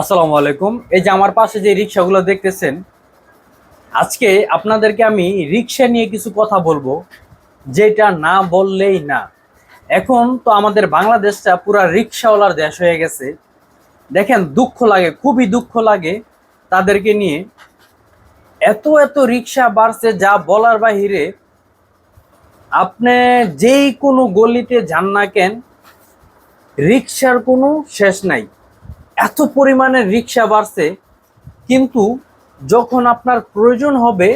আসসালামু আলাইকুম। এই যে আমার পাশে যে রিক্সাগুলো দেখতেছেন, আজকে আপনাদেরকে আমি রিক্সা নিয়ে কিছু কথা বলব, যেটা না বললেই না। এখন তো আমাদের বাংলাদেশটা পুরা রিক্সাওয়ালার দেশ হয়ে গেছে। দেখেন, দুঃখ লাগে, খুবই দুঃখ লাগে তাদেরকে নিয়ে। এত এত রিক্সা বাড়ছে, যা বলার বাহিরে আপনি যেই কোনো গলিতে যান না কেন রিক্সার কোনো শেষ নাই। এত পরিমাণে রিক্সা বাড়ছে, কিন্তু যখন আপনার প্রয়োজন হবে,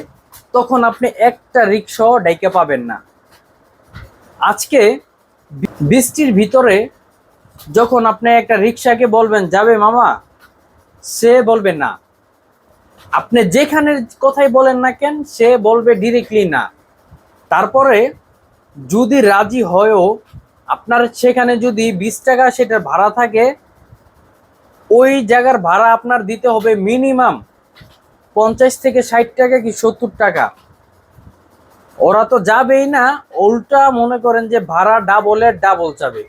তখন আপনি একটা রিক্সাও ডাইকে পাবেন না। আজকে বৃষ্টির ভিতরে যখন আপনি একটা রিক্সাকে বলবেন, যাবে মামা, সে বলবে না। আপনি যেখানে কথাই বলেন না কেন, সে বলবে ডিরেক্টলি না। তারপরে যদি রাজি হয়ও আপনার সেখানে যদি বিশ টাকা সেটার ভাড়া থাকে ওই জায়গার ভাড়া আপনার দিতে হবে মিনিমাম পঞ্চাশ থেকে ষাট টাকা কি সত্তর টাকা। ওরা তো যাবেই না, উল্টা মনে করেন যে ভাড়া ডাবলের ডাবল যাবে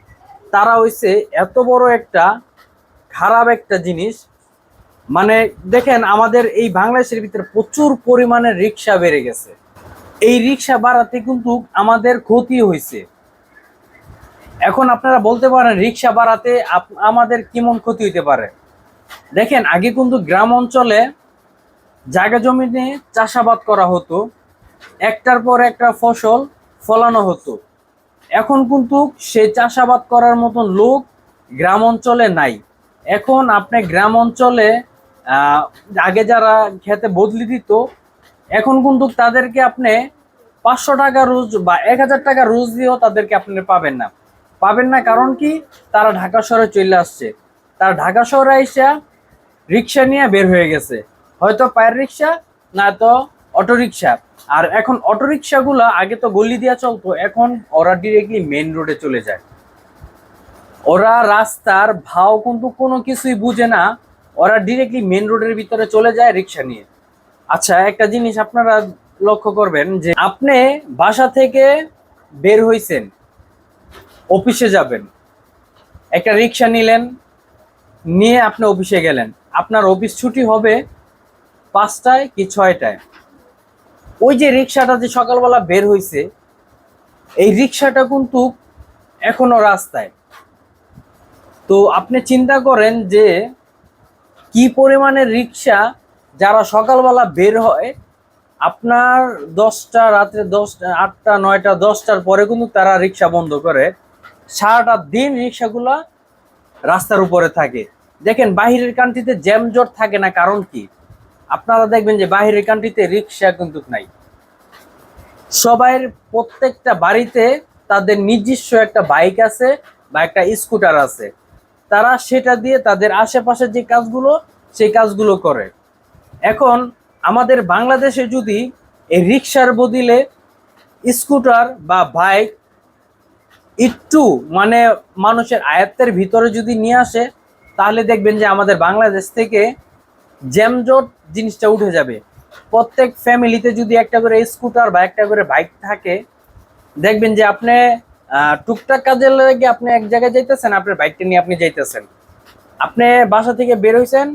তারা হইছে এত বড় একটা খারাপ একটা জিনিস। মানে দেখেন, আমাদের এই বাংলাদেশের ভিতরে প্রচুর পরিমাণে রিক্সা বেড়ে গেছে। এই রিক্সা বাড়াতে কিন্তু আমাদের ক্ষতি হয়েছে এখন আপনারা বলতে পারেন, রিক্সা বাড়াতে আমাদের কেমন ক্ষতি হইতে পারে? দেখেন, আগে কিন্তু গ্রাম অঞ্চলে জায়গা জমিতে চাষাবাদ করা হতো, একটার পর একটা ফসল ফলানো হতো। এখন কিন্তু সে চাষাবাদ করার মতন লোক গ্রাম অঞ্চলে নাই। এখন আপনি গ্রাম অঞ্চলে আগে যারা খেতে বদলি দিত, এখন কিন্তু তাদেরকে আপনি পাঁচশো টাকা রোজ বা এক হাজার টাকা রোজ দিয়েও তাদেরকে আপনি পাবেন না। পাবেন না, কারণ কি? তারা ঢাকা শহরে চলে আসছে। তারা ঢাকা শহরে আইসা রিক্সা নিয়ে বের হয়ে গেছে। হয়তো পায়ের রিক্সা, না তো অটো রিক্সা আর এখন অটো রিক্সাগুলো আগে তো গলি দিয়া চলতো, এখন ওরা ডিরেক্টলি মেন রোডে চলে যায়। ওরা রাস্তার ভাও কিন্তু কোনো কিছুই বুঝে না। ওরা ডিরেক্টলি মেন রোডের ভিতরে চলে যায় রিক্সা নিয়ে। আচ্ছা একটা জিনিস আপনারা লক্ষ্য করবেন যে আপনি বাসা থেকে বের হইছেন। অফিসে যাবেন। একটা রিক্সা নিলেন, নিয়ে আপনি অফিসে গেলেন। আপনার অফিস ছুটি হবে পাঁচটায় কি ছয়টায়। ওই যে রিক্সাটা যে সকালবেলা বের হয়েছে এই রিক্সাটা কিন্তু এখনও রাস্তায়। তো আপনি চিন্তা করেন যে, কি পরিমাণের রিক্সা যারা সকালবেলা বের হয়, আপনার দশটা, রাত্রে দশটা, আটটা, নয়টা, দশটার পরে কিন্তু তারা রিক্সা বন্ধ করে। সারাটা দিন রিক্সাগুলো রাস্তার উপরে থাকে। দেখেন, বাহিরের কান্ট্রিতে জ্যাম জট থাকে না, কারণ কি? আপনারা দেখবেন যে বাহিরের কান্ট্রিতে রিক্সা কিন্তু নাই। সবাইয়ের প্রত্যেকটা বাড়িতে তাদের নিজস্ব একটা বাইক আছে বা একটা স্কুটার আছে। তারা সেটা দিয়ে তাদের আশেপাশে যে কাজগুলো, সেই কাজগুলো করে। এখন আমাদের বাংলাদেশে যদি এই রিক্সার বদলে স্কুটার বা বাইক একটু মানে মানুষের আয়ত্তের ভিতরে যদি নিয়ে আসে, তাহলে দেখবেন যে আমাদের বাংলাদেশ থেকে জ্যামজট জিনিসটা উঠে যাবে। প্রত্যেক ফ্যামিলিতে যদি একটা করে স্কুটার বা একটা করে বাইক থাকে, দেখবেন যে আপনি টুকটাক কাজের লাগে আপনি এক জায়গায় যাইতেছেন, আপনার বাইকটা নিয়ে আপনি যাইতেছেন। আপনি বাসা থেকে বের হইছেন,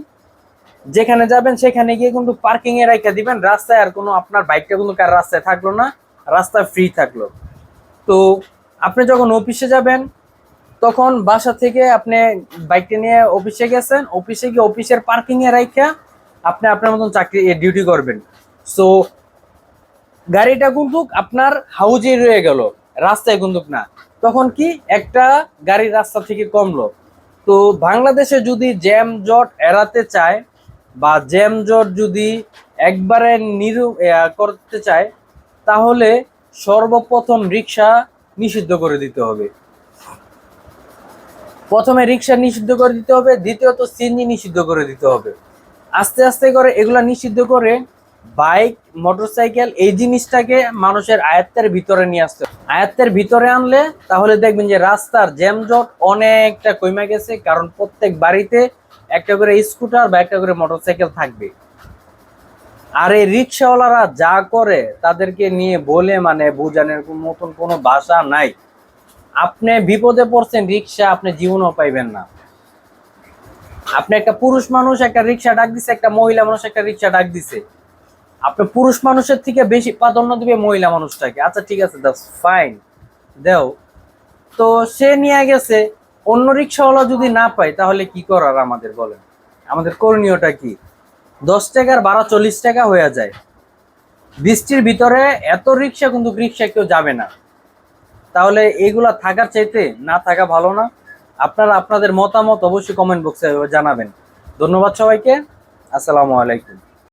যেখানে যাবেন সেখানে গিয়ে কিন্তু পার্কিং এ রাখা দিবেন, রাস্তায় আর কোনো আপনার বাইকটা কিন্তু কার রাস্তায় থাকল না, রাস্তা ফ্রি থাকল। তো আপনি যখন অফিসে যাবেন, তখন বাসা থেকে আপনি বাইকটা নিয়ে অফিসে গেছেন অফিসে গিয়ে অফিসের পার্কিং এ রাখা আপনি আপনার মতন চাকরি ডিউটি করবেন। সো গাড়িটা কিন্তু আপনার হাউজে রয়ে গেল, রাস্তায় কিন্তু না। তখন কি একটা গাড়ি রাস্তা থেকে কমলো। তো বাংলাদেশে যদি জ্যাম জট এড়াতে চায় বা জ্যাম জট যদি একবারে নিরু করতে চায়, তাহলে সর্বপ্রথম রিক্সা নিষিদ্ধ করে দিতে হবে। প্রথমে রিক্সা নিষিদ্ধ করে দিতে হবে, দ্বিতীয়ত সিএনজি নিষিদ্ধ করে দিতে হবে। আস্তে আস্তে করে এগুলা নিষিদ্ধ করে বাইক, মোটরসাইকেল এই জিনিসটাকে মানুষের আয়ত্তের ভিতরে নিয়ে আসতে। আয়ত্তের ভিতরে আনলে তাহলে দেখবেন যে রাস্তার জ্যামজট অনেকটা কমে গেছে, কারণ প্রত্যেক বাড়িতে একটা করে স্কুটার বা একটা করে মোটরসাইকেল থাকবে। আর এই রিক্সাওয়ালারা যা করে তাদেরকে নিয়ে বলে মানে বোঝানোর মতন কোনো ভাষা নাই। আপনি বিপদে পড়ছেন রিক্সা, আপনি জীবনও পাইবেন না। আপনি একটা পুরুষ মানুষ একটা রিক্সা ডাক দিছে, একটা মহিলা মানুষ একটা রিক্সা ডাক দিছে। আপনি পুরুষ মানুষের থেকে বেশি প্রাধান্য দিবে মহিলা মানুষটাকে। আচ্ছা ঠিক আছে দ্যাটস ফাইন দেও। তো সে নিয়ে গেছে, অন্য রিক্সাওয়ালা যদি না পায় তাহলে কি করার আমাদের বলেন? আমাদের করণীয়টা কি? দশ টাকার বারো চল্লিশ টাকা হয়ে যায়। বৃষ্টির ভিতরে এত রিক্সা কিন্তু রিক্সা কেউ যাবে না। তাহলে এগুলা থাকার চাইতে না থাকা ভালো না। আপনারা আপনাদের মতামত অবশ্যই কমেন্ট বক্সে জানাবেন। ধন্যবাদ সবাইকে। আসসালামু আলাইকুম।